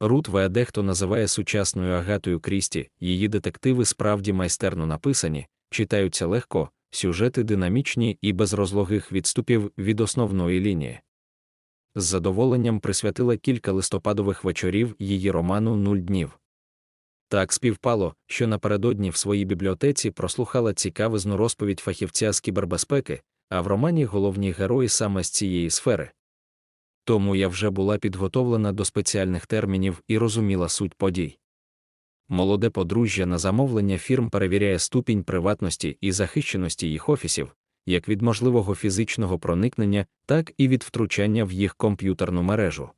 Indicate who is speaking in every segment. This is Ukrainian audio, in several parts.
Speaker 1: Рут В. дехто називає сучасною агатою Крісті, її детективи справді майстерно написані, читаються легко, сюжети динамічні і без розлогих відступів від основної лінії. З задоволенням присвятила кілька листопадових вечорів її роману Нуль днів. Так співпало, що напередодні в своїй бібліотеці прослухала цікавизну розповідь фахівця з кібербезпеки, а в романі головні герої саме з цієї сфери. Тому я вже була підготовлена до спеціальних термінів і розуміла суть подій. Молоде подружжя на замовлення фірм перевіряє ступінь приватності і захищеності їх офісів, як від можливого фізичного проникнення, так і від втручання в їх комп'ютерну мережу.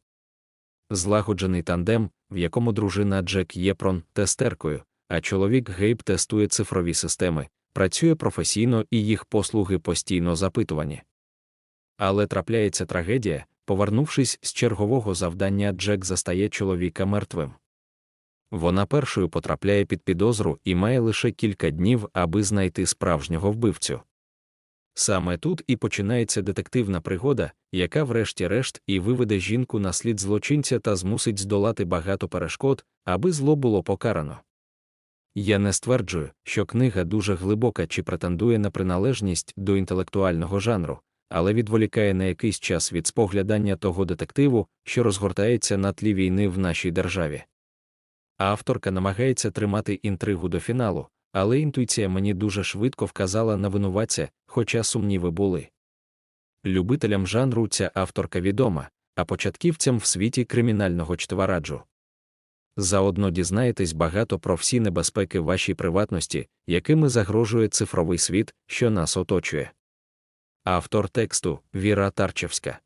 Speaker 1: Злагоджений тандем, в якому дружина Джек Єпрон тестеркою, а чоловік Гейб тестує цифрові системи, працює професійно і їх послуги постійно запитувані. Але трапляється трагедія, повернувшись з чергового завдання, Джек застає чоловіка мертвим. Вона першою потрапляє під підозру і має лише кілька днів, аби знайти справжнього вбивцю. Саме тут і починається детективна пригода, яка, врешті-решт, і виведе жінку на слід злочинця та змусить здолати багато перешкод, аби зло було покарано. Я не стверджую, що книга дуже глибока чи претендує на приналежність до інтелектуального жанру, але відволікає на якийсь час від споглядання того детективу, що розгортається на тлі війни в нашій державі. Авторка намагається тримати інтригу до фіналу, але інтуїція мені дуже швидко вказала на винуватця, хоча сумніви були. Любителям жанру ця авторка відома, а початківцям в світі кримінального чтвараджу. Заодно дізнаєтесь багато про всі небезпеки вашій приватності, якими загрожує цифровий світ, що нас оточує. Автор тексту Віра Тарчевська